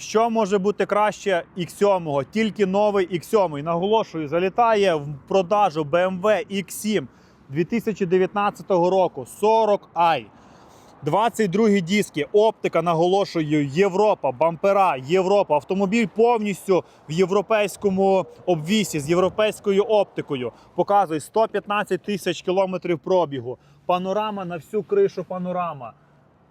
Що може бути краще X7? Тільки новий X7. Наголошую, залітає в продажу BMW X7 2019 року 40i. 22 диски, оптика, наголошую, Європа, бампера, Європа. Автомобіль повністю в європейському обвісі з європейською оптикою. Показує 115 тисяч кілометрів пробігу. Панорама на всю кришу панорама.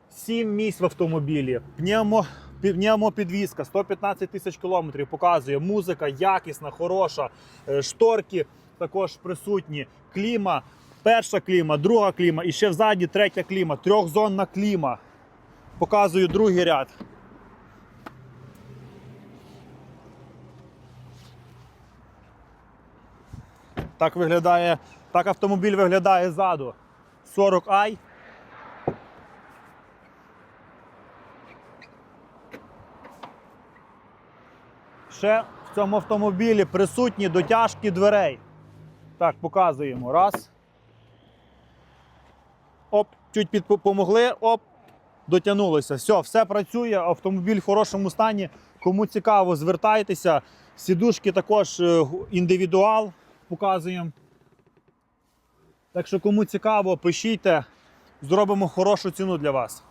7 місць в автомобілі. Пневмо, пневмопідвізка, 115 тисяч кілометрів. Показує музика якісна, хороша. Е, Шторки також присутні. Кліма, перша кліма, друга кліма і ще взаді третя кліма. Трьохзонна кліма. Показую другий ряд. Так виглядає, так автомобіль виглядає ззаду. 40i. Ще в цьому автомобілі присутні дотяжки дверей. Так, показуємо. Раз. Оп, чуть підпомогли, оп, дотягнулося. Все, все працює, автомобіль в хорошому стані. Кому цікаво, звертайтеся. Сідушки також е, індивідуал показуємо. Так що, кому цікаво, пишіть, зробимо хорошу ціну для вас.